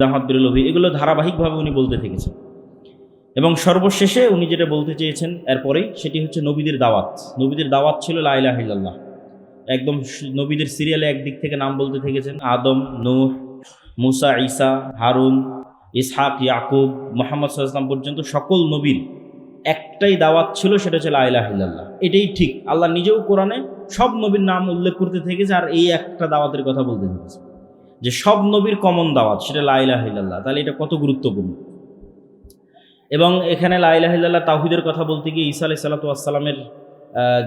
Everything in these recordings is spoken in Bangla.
দাহাত বিরলভী এগুলো ধারাবাহিকভাবে উনি বলতে থেকেছেন। এবং সর্বশেষে উনি যেটা বলতে চেয়েছেন এরপরেই, সেটি হচ্ছে নবীদের দাওয়াত। নবীদের দাওয়াত ছিল লাইলা লাইলাহিল্লাহ একদম নবীদের সিরিয়ালে একদিক থেকে নাম বলতে থেকেছেন আদম, নূহ, মুসা, ঈসা, হারুন, ইসহাক, ইয়াকুব, মোহাম্মদ সাল্লাম পর্যন্ত সকল নবীর একটাই দাওয়াত ছিল, সেটা হচ্ছে লাইলাহিল্লাহ এটাই ঠিক। আল্লাহ নিজেও কোরআনে সব নবীর নাম উল্লেখ করতে থেকেছে, আর এই একটা দাওয়াতের কথা বলতে থেকেছে। যে সব নবীর কমন দাওয়াত, সেটা লাইলাহিল্লাহ তাহলে এটা কত গুরুত্বপূর্ণ? এবং এখানে লাইলাহিল্লাহ তাহিদের কথা বলতে গিয়ে ঈসা আলাই সাল্লাতামের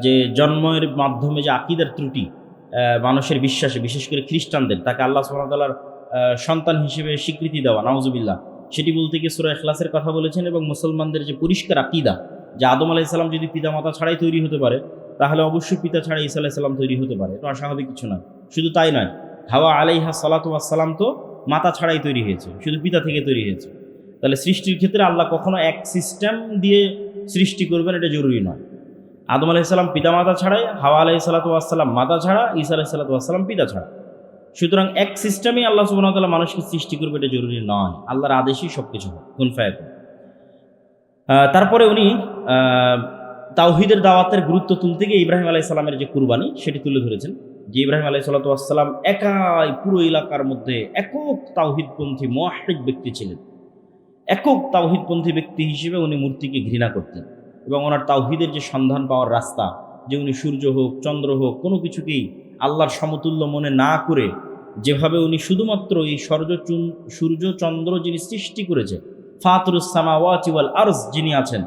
যে জন্মের মাধ্যমে যে আকিদার ত্রুটি মানুষের বিশ্বাসে, বিশেষ করে খ্রিস্টানদের, তাকে আল্লাহ সুহামতাল্লাহর সন্তান হিসেবে স্বীকৃতি দেওয়া, নাউজুবিল্লাহ। সেটি বলতে গিয়ে সুরা এখলাসের কথা বলেছেন এবং মুসলমানদের যে পরিষ্কার আকিদা, যে আদম আলাইসাল্লাম যদি পিতা মাতা ছাড়াই তৈরি হতে পারে, তাহলে অবশ্যই পিতা ছাড়া ঈসা আলাইসাল্লাম তৈরি হতে পারে। এটা অস্বাভাবিক কিছু নয় শুধু তাই নয় হাওয়া আলাইহা সালাতু তো মাতা ছাড়াই তৈরি হয়েছে, শুধু পিতা থেকে তৈরি হয়েছে। তাহলে সৃষ্টির ক্ষেত্রে আল্লাহ কখনো এক সিস্টেম দিয়ে সৃষ্টি করবেন এটা জরুরি নয়। আদম আলাইসাল্লাম পিতা মাতা ছাড়াই, হাওয়া আলাহি সাল্লাতু আসসালাম মাতা ছাড়া, ঈসা আলাহি সাল্লাতু আসসালাম পিতা ছাড়া। সুতরাং এক সিস্টেমেই আল্লাহ সুবহানাহু মানুষকে সৃষ্টি করবে এটা জরুরি নয়। আল্লাহর আদেশই সব কিছু হয় তারপরে উনি তাওহিদের দাওয়াতের গুরুত্ব তুলতে গিয়ে ইব্রাহিম আলাই সাল্লামের যে কুরবানি, সেটি তুলে ধরেছেন। যে ইব্রাহিম আলাই সাল্লাতাম একাই পুরো এলাকার মধ্যে একক তাওহিদপন্থী মোয়াহিদ ব্যক্তি ছিলেন। একক তাওহিদপন্থী ব্যক্তি হিসেবে উনি মূর্তিকে ঘৃণা করতেন এবং ওনার তাওহিদের যে সন্ধান পাওয়ার রাস্তা, যে উনি সূর্য হোক, চন্দ্র হোক, কোনো কিছুকেই আল্লাহর সমতুল্য মনে না করে যেভাবে উনি শুধুমাত্র এই সূর্য চুন- সূর্য, চন্দ্র যিনি সৃষ্টি করেছে ফাতরুসামা ওয়াচিওয়াল আরস যিনি আছেন,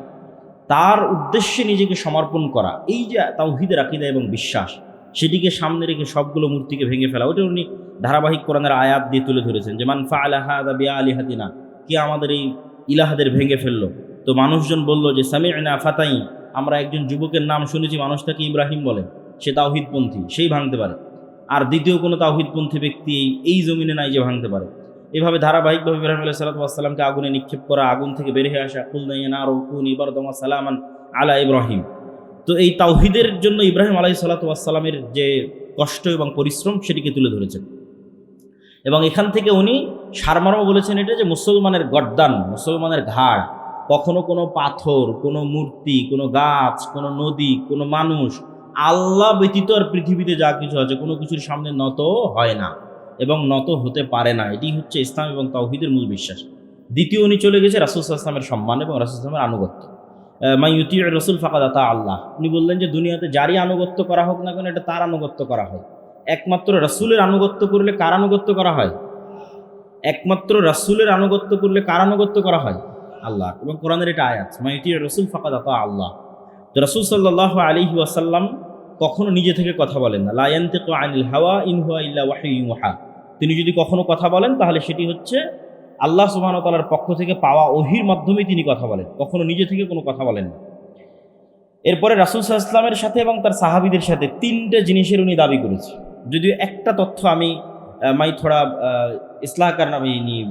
তার উদ্দেশ্যে নিজেকে সমর্পণ করা, এই যে তাওহিদের আকিদা এবং বিশ্বাস সেটিকে সামনে রেখে সবগুলো মূর্তিকে ভেঙে ফেলা। ওটা উনি ধারাবাহিক কোরআনের আয়াত দিয়ে তুলে ধরেছেন যে, মান ফা আলাহাদা বিয়া আলিহাতিনা কে আমাদের এই ইলাহাদের ভেঙে ফেলল? তো মানুষজন বলল যে, সামিনা ফাতাই আমরা একজন যুবকের নাম শুনেছি মানুষ তাকে ইব্রাহিম বলে। সে তাওহিদপন্থী, সেই ভাঙতে পারে। আর দ্বিতীয় কোনো তাওহিদপন্থী ব্যক্তি এই- জমিনে নাই যে ভাঙতে পারে। এভাবে ধারাবাহিকভাবে ইব্রাহিম আলাহ সাল্লাতামকে আগুনে নিক্ষেপ করা, আগুন থেকে বের হয়ে আসা কুলনাইনা রকুন ইবরদমা সালামান আলা ইব্রাহিম তো এই তাওহিদের জন্য ইব্রাহিম আলাই সাল্লাতামের যে কষ্ট এবং পরিশ্রম, সেটিকে তুলে ধরেছেন। এবং এখান থেকে উনি সারমর্ম বলেছেন এটা যে মুসলমানের গড্ডান মুসলমানের ঘাড়। কখনো কোনো পাথর, কোনো মূর্তি, কোনো গাছ, কোনো নদী, কোনো মানুষ, আল্লাহ ব্যতীত আর পৃথিবীতে যা কিছু আছে, কোনো কিছুর সামনে নত হয় না এবং নত হতে পারে না। এটি হচ্ছে ইসলাম এবং তাওহিদের মূল বিশ্বাস। দ্বিতীয় উনি চলে গেছে রাসুল ইসলামের সম্মান এবং রাসুল ইসলামের আনুগত্য। মাই ইউতি রসুল ফাঁকাদাতা আল্লাহ। উনি বললেন যে, দুনিয়াতে যারই আনুগত্য করা হোক না কেন, এটা তার আনুগত্য করা হয়। একমাত্র রাসুলের আনুগত্য করলে কার আনুগত্য করা হয়? একমাত্র রাসুলের আনুগত্য করলে কার আনুগত্য করা হয়? আল্লাহ এবং কোরআনের এটা আয়াত মাইটি রসুল ফাঁকাদাতা আল্লাহ। তো রসুল সাল্লাহ আলী ওয়াসাল্লাম কখনো নিজে থেকে কথা বলেন না। লায়ান্তে আনিল হাওয়া ইনহুয়া ইল্লা ওয়াহা তিনি যদি কখনো কথা বলেন, তাহলে সেটি হচ্ছে আল্লাহ সুবহান তালার পক্ষ থেকে পাওয়া ওহির মাধ্যমে তিনি কথা বলেন কখনো নিজে থেকে কোনো কথা বলেন না এরপরে রাসুল সাল্লামের সাথে এবং তার সাহাবিদের সাথে তিনটে জিনিসের উনি দাবি করেছে যদিও একটা তথ্য আমি अ, मैं थोड़ा अ, इसलाह करना भी नहीं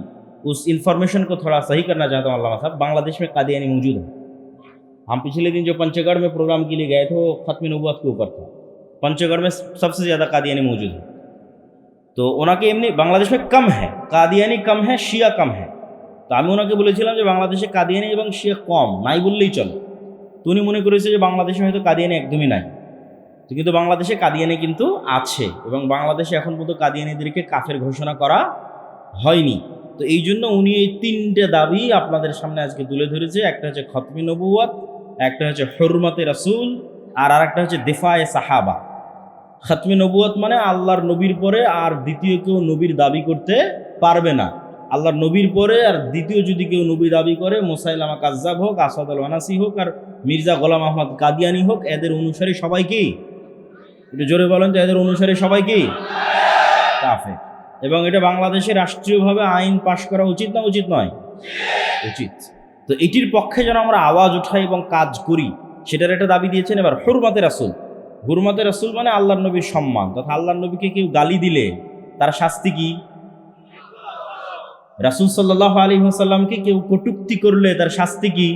उस इंफॉर्मेशन को थोड़ा सही करना चाहता हूँ अल्लाह साहब बांग्लादेश में कादियानी मौजूद है हम पिछले दिन जो पंचगढ़ में प्रोग्राम के लिए गए थे वो ख़त्म नबूत के ऊपर था पंचगढ़ में सबसे ज़्यादा कादियानी मौजूद है তো ওনাকে এমনি বাংলাদেশে কম হ্যাঁ কাদিয়ানি কম হ্যাঁ শিয়া কম হ্যাঁ তো আমি ওনাকে বলেছিলাম যে বাংলাদেশে কাদিয়ানি এবং শিয়া কম, নাই বললেই চলে। তো উনি মনে করেছে যে বাংলাদেশে হয়তো কাদিয়ানি একদমই নাই। তো কিন্তু বাংলাদেশে কাদিয়ানি কিন্তু আছে এবং বাংলাদেশে এখন পর্যন্ত কাদিয়ানিদেরকে কাফের ঘোষণা করা হয়নি। তো এই জন্য উনি এই তিনটে দাবি আপনাদের সামনে আজকে তুলে ধরেছে। একটা হচ্ছে খতমি নবুয়াত একটা হচ্ছে হরমতে রাসুল, আর আর একটা হচ্ছে দেফায়ে সাহাবা। খতমি নবুয়াত মানে আল্লাহর নবীর পরে আর দ্বিতীয় কেউ নবীর দাবি করতে পারবে না। আল্লাহর নবীর পরে আর দ্বিতীয় যদি কেউ নবী দাবি করে মোসাইলামা কাজ্জাব হোক, আসাদ আল ওয়ানাসি হোক আর মির্জা গোলাম আহমদ কাদিয়ানি হোক, এদের অনুসারী সবাই কি? একটু জোরে বলেন যে এদের অনুসারী সবাই কি? কাফের। এবং এটা বাংলাদেশে রাষ্ট্রীয়ভাবে আইন পাশ করা উচিত না উচিত নয়? উচিত। তো এটির পক্ষে যেন আমরা আওয়াজ উঠাই এবং কাজ করি, সেটার একটা দাবি দিয়েছেন এবার হুরমাতে রাসুল। হুরমাতে রসুল মানে আল্লাহর নবীর সম্মান। তথা আল্লাহর নবীকে কেউ গালি দিলে তার শাস্তি কি? রাসুল সাল্লাহ আলী সাল্লামকে কেউ কটুক্তি করলে তার শাস্তি কি?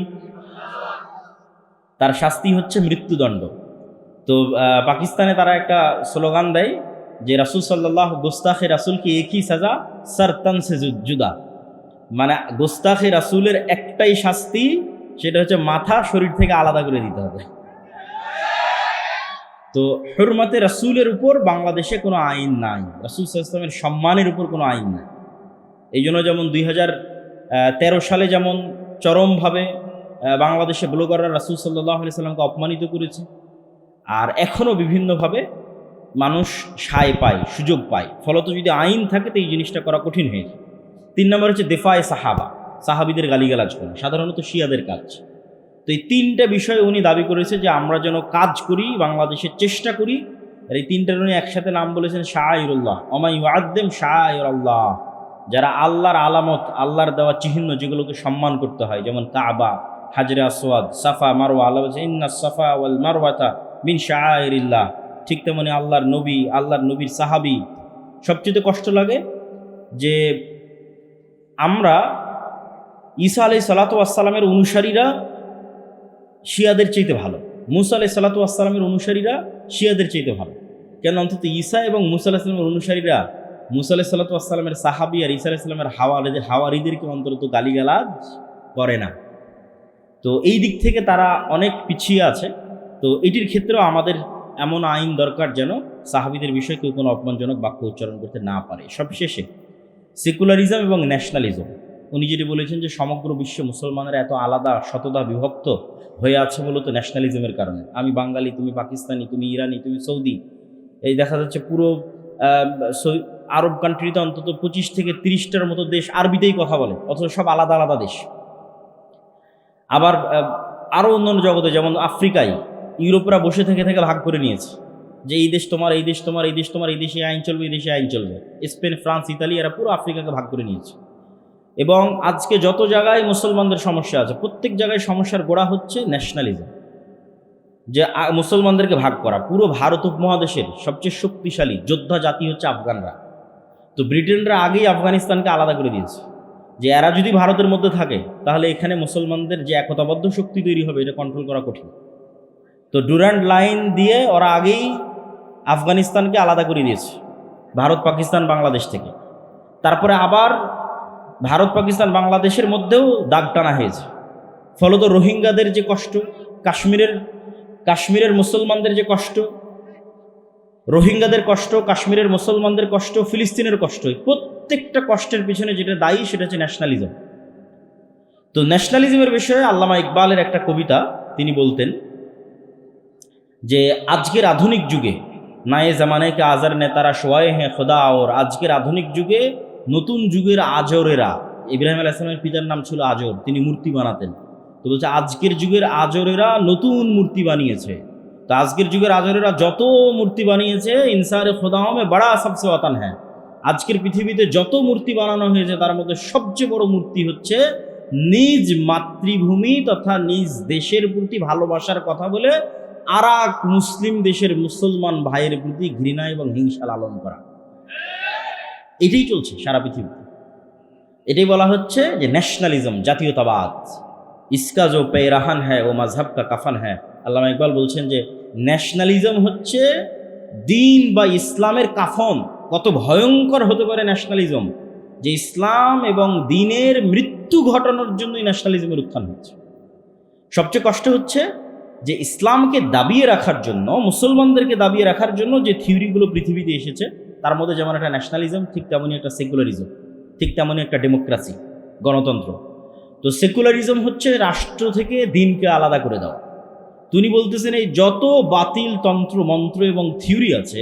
তার শাস্তি হচ্ছে মৃত্যুদণ্ড। তো পাকিস্তানে তারা একটা স্লোগান দেয় যে রাসুল সাল্লাহ গোস্তাখে রাসুল কি একই সাজা সরতন জুদা। মানে গোস্তাখে রাসুলের একটাই শাস্তি, সেটা হচ্ছে মাথা শরীর থেকে আলাদা করে দিতে হবে। তো হরমতে রাসুলের উপর বাংলাদেশে কোনো আইন নাই। রাসুল ইসলামের সম্মানের উপর কোনো আইন নাই। এই জন্য যেমন দুই হাজার তেরো সালে যেমন চরমভাবে বাংলাদেশে ব্লগাররা রাসুল সাল্লাহ সাল্লামকে অপমানিত করেছে, আর এখনও বিভিন্নভাবে মানুষ সায় পায়, সুযোগ পায়। ফলত যদি আইন থাকে তো এই জিনিসটা করা কঠিন হয়ে যায়। তিন নম্বর হচ্ছে দেফায় সাহাবা, সাহাবিদের গালিগালাজ করা, সাধারণত শিয়াদের কাজ। তো এই তিনটা বিষয় উনি দাবি করেছে যে আমরা যেন কাজ করি, বাংলাদেশের চেষ্টা করি। আর এই তিনটার উনি একসাথে নাম বলেছেন শাহ শাহরুল্লাহ অমাই আদ্দেম শাহরুল্লাহ যারা আল্লাহর আলামত, আল্লাহর দেওয়া চিহ্ন যেগুলোকে সম্মান করতে হয়, যেমন কাবা, হাজরে আসওয়াদ, সাফা, মারওয়া, আল্লাহ বলছে, ইন্না সাফা ওয়াল মারওয়াতা মিন শাহরিল্লাহ ঠিক তেমনি আল্লাহর নবী, আল্লাহর নবীর সাহাবি। সবচেয়ে কষ্ট লাগে যে আমরা ঈসা আলাই সালাতু আসসালামের অনুসারীরা শিয়াদের চাইতে ভালো। মুসা আলাই সালাতু আসসালামের অনুসারীরা শিয়াদের চাইতে ভালো। কেন অন্তত ঈসা এবং মুসা আলাহিসামের অনুসারীরা মুসা আলাহ সাল্লাতু আসসালামের সাহাবি আর ঈসা আলাইসালামের হাওয়ারিদের হাওয়ারিদেরকে অন্তত গালিগালাজ করে না। তো এই দিক থেকে তারা অনেক পিছিয়ে আছে। তো এটির ক্ষেত্রেও আমাদের এমন আইন দরকার যেন সাহাবিদের বিষয়ে কেউ কোনো অপমানজনক বাক্য উচ্চারণ করতে না পারে। সবশেষে সেকুলারিজম এবং ন্যাশনালিজম। উনি যেটি বলেছেন যে সমগ্র বিশ্ব মুসলমানেরা এত আলাদা শতদা বিভক্ত হয়ে আছে মূলত ন্যাশনালিজমের কারণে। আমি বাঙালি, তুমি পাকিস্তানি, তুমি ইরানি, তুমি সৌদি। এই দেখা যাচ্ছে পুরো আরব কান্ট্রিতে অন্তত পঁচিশ থেকে তিরিশটার মতো দেশ আরবিতেই কথা বলে, অথচ সব আলাদা আলাদা দেশ। আবার আরও অন্যান্য জগতে যেমন আফ্রিকায়, ইউরোপরা বসে থেকে থেকে ভাগ করে নিয়েছে, যে এই দেশ তোমার, এই দেশ তোমার, এই দেশ তোমার, এই দেশে আইন চলবে, এই দেশে আইন চলবে। স্পেন, ফ্রান্স, ইতালি, এরা পুরো আফ্রিকাকে ভাগ করে নিয়েছে। এবং আজকে যত জায়গায় মুসলমানদের সমস্যা আছে, প্রত্যেক জায়গায় সমস্যার গোড়া হচ্ছে ন্যাশনালিজম যে মুসলমানদেরকে ভাগ করা, পুরো ভারত উপমহাদেশের সবচেয়ে শক্তিশালী যোদ্ধা জাতি হচ্ছে আফগানরা। তো ব্রিটেনরা আগেই আফগানিস্তানকে আলাদা করে দিয়েছে। যে এরা যদি ভারতের মধ্যে থাকে, তাহলে এখানে মুসলমানদের যে একতাবদ্ধ শক্তি তৈরি হবে, এটা কন্ট্রোল করা কঠিন। তো ডুরান্ড লাইন দিয়ে ওরা আগেই আফগানিস্তানকে আলাদা করে দিয়েছে, ভারত, পাকিস্তান, বাংলাদেশ থেকে। তারপরে আবার ভারত, পাকিস্তান, বাংলাদেশের মধ্যেও দাগ টানা হয়েছে। ফলত রোহিঙ্গাদের যে কষ্ট, কাশ্মীরের কাশ্মীরের মুসলমানদের যে কষ্ট, রোহিঙ্গাদের কষ্ট, কাশ্মীরের মুসলমানদের কষ্ট, ফিলিস্তিনের কষ্ট প্রত্যেকটা কষ্টের পিছনে যেটা দায়ী সেটা হচ্ছে ন্যাশনালিজম তো ন্যাশনালিজমের বিষয়ে আল্লামা ইকবালের একটা কবিতা তিনি বলতেন যে, আজকের আধুনিক যুগে, নায়ে জামানে কে আজার নেতারা সোয়ায়ে হ্যাঁ খোদা ওর আজকের আধুনিক যুগে নতুন যুগের আজরেরা। ইব্রাহিম আল ইসলামের পিতার নাম ছিল আজর, তিনি মূর্তি বানাতেন। তো বলছে, আজকের যুগের আজরেরা নতুন মূর্তি বানিয়েছে। তো আজকের যুগের আজরেরা যত মূর্তি বানিয়েছে, ইনসারে খোদামে বড়া সবসে ওয়াতান হ্যাঁ আজকের পৃথিবীতে যত মূর্তি বানানো হয়েছে, তার মধ্যে সবচেয়ে বড় মূর্তি হচ্ছে নিজ মাতৃভূমি তথা নিজ দেশের প্রতি ভালোবাসার কথা বলে আর মুসলিম দেশের মুসলমান ভাইয়ের প্রতি ঘৃণা এবং হিংসা লালন করা। এটাই চলছে সারা পৃথিবীতে। এটাই বলা হচ্ছে যে ন্যাশনালিজম জাতীয়তাবাদ। ইসকা জো পেরাহান হ্যায়, ও মাঝহাব কা কাফান হ্যায়। আল্লামা ইকবাল বলছেন যে ন্যাশনালিজম হচ্ছে দিন বা ইসলামের কাফন। কত ভয়ঙ্কর হতে পারে ন্যাশনালিজম যে ইসলাম এবং দিনের মৃত্যু ঘটানোর জন্যই ন্যাশনালিজমের উত্থান হচ্ছে সবচেয়ে কষ্ট হচ্ছে যে ইসলামকে দাবিয়ে রাখার জন্য, মুসলমানদেরকে দাবিয়ে রাখার জন্য যে থিওরিগুলো পৃথিবীতে এসেছে তার মধ্যে যেমন একটা ন্যাশনালিজম ঠিক তেমনই একটা সেকুলারিজম ঠিক তেমনই একটা ডেমোক্রাসি গণতন্ত্র। তো সেকুলারিজম হচ্ছে রাষ্ট্র থেকে দিনকে আলাদা করে দেওয়া। তিনি বলতেছেন এই যত বাতিল তন্ত্র, মন্ত্র এবং থিওরি আছে,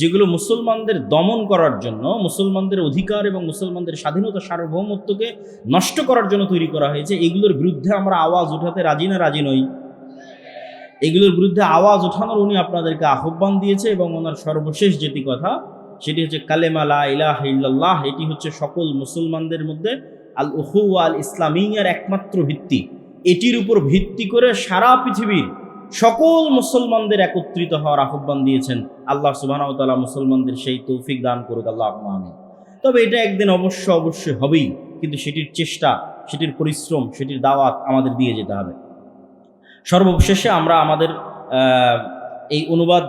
যেগুলো মুসলমানদের দমন করার জন্য, মুসলমানদের অধিকার এবং মুসলমানদের স্বাধীনতা, সার্বভৌমত্বকে নষ্ট করার জন্য তৈরি করা হয়েছে, এগুলোর বিরুদ্ধে আমরা আওয়াজ উঠাতে রাজি না, রাজি নই। এগুলোর বিরুদ্ধে আওয়াজ ওঠানোর উনি আপনাদেরকে আহ্বান দিয়েছে এবং ওনার সর্বশেষ যেটি কথা সেটি হচ্ছে কালেমালা ইলাহ ইল্লাল্লাহ, এটি হচ্ছে সকল মুসলমানদের মধ্যে আল উহু আল ইসলামিয়ার একমাত্র ভিত্তি। এটির উপর ভিত্তি করে সারা পৃথিবীর সকল মুসলমানদের একত্রিত হওয়ার আহ্বান দিয়েছেন আল্লাহ সুবাহ তালা মুসলমানদের সেই তৌফিক দান করুক, আল্লাহ আমিন। তবে এটা একদিন অবশ্য অবশ্যই হবেই, কিন্তু সেটির চেষ্টা, সেটির পরিশ্রম, সেটির দাওয়াত আমাদের দিয়ে যেতে হবে। সর্বশেষে আমরা আমাদের এই অনুবাদ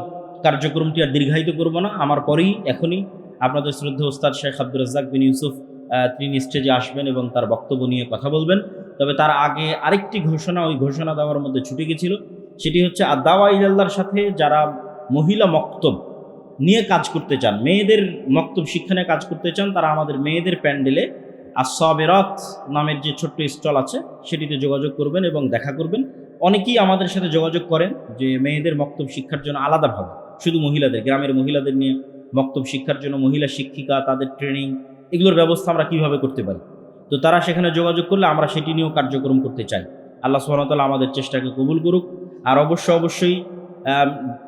কার্যক্রমটি আর দীর্ঘায়িত করব না। আমার পরেই, এখনই আপনাদের শ্রদ্ধা ওস্তাদ শেখ আব্দুর রাজ্জাক বিন ইউসুফ তিনি স্টেজে আসবেন এবং তার বক্তব্য নিয়ে কথা বলবেন। তবে তার আগে আরেকটি ঘোষণা, ওই ঘোষণা দেওয়ার মধ্যে ছুটে গেছিল। সেটি হচ্ছে, আদাওয়া ইল্লাহর সাথে যারা মহিলা মক্তব নিয়ে কাজ করতে চান, মেয়েদের মক্তব শিক্ষা নিয়ে কাজ করতে চান, তারা আমাদের মেয়েদের প্যান্ডেলে আর আসবেরত নামের যে ছোট্ট স্টল আছে, সেটিতে যোগাযোগ করবেন এবং দেখা করবেন। অনেকেই আমাদের সাথে যোগাযোগ করেন যে, মেয়েদের মক্তব শিক্ষার জন্য আলাদাভাবে শুধু মহিলাদের, গ্রামের মহিলাদের নিয়ে মক্তব শিক্ষার জন্য মহিলা শিক্ষিকা, তাদের ট্রেনিং এগুলোর ব্যবস্থা আমরা কীভাবে করতে পারি? তো তারা সেখানে যোগাযোগ করলে আমরা সেটি নিয়েও কার্যক্রম করতে চাই। আল্লাহ সুহামতাল্লাহ আমাদের চেষ্টাকে কবুল করুক। আর অবশ্য অবশ্যই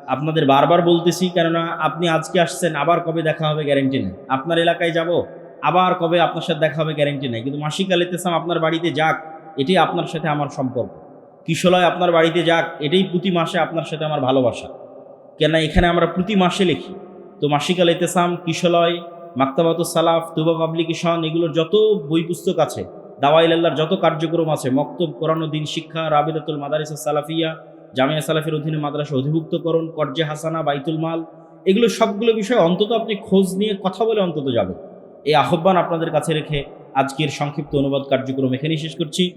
আপনাদের বারবার বলতেছি, কেননা আপনি আজকে আসছেন, আবার কবে দেখা হবে গ্যারেন্টি নেই। আপনার এলাকায় যাব, আবার কবে আপনার সাথে দেখা হবে গ্যারেন্টি নেই। কিন্তু মাসিক আল ইতেসাম আপনার বাড়িতে যাক, এটাই আপনার সাথে আমার সম্পর্ক। কিশলয় আপনার বাড়িতে যাক, এটাই প্রতি মাসে আপনার সাথে আমার ভালোবাসা। কেন এখানে আমরা প্রতি মাসে লিখি। তো মাসিক আল ইতেসাম কিশলয়, মাক্তাবাতুস সালাফ, তুবা পাবলিকেশন, এগুলোর যত বই পুস্তক আছে দাওয়াইল্লাহর যত কার্যক্রম আছে, মক্তব, কোরআন দিন শিক্ষা, রাবিদাতুল মাদারিস সালাফিয়া, জামিয়া সালাফের অধীনে মাদ্রাসা অধিভুক্তকরণ, কর্জে হাসানা, বাইতুল মাল, এগুলো সবগুলো বিষয়ে অন্তত আপনি খোঁজ নিয়ে কথা বলে অন্তত যাবেন। এই আহ্বান আপনাদের কাছে রেখে আজকের সংক্ষিপ্ত অনুবাদ কার্যক্রম এখানেই শেষ করছি।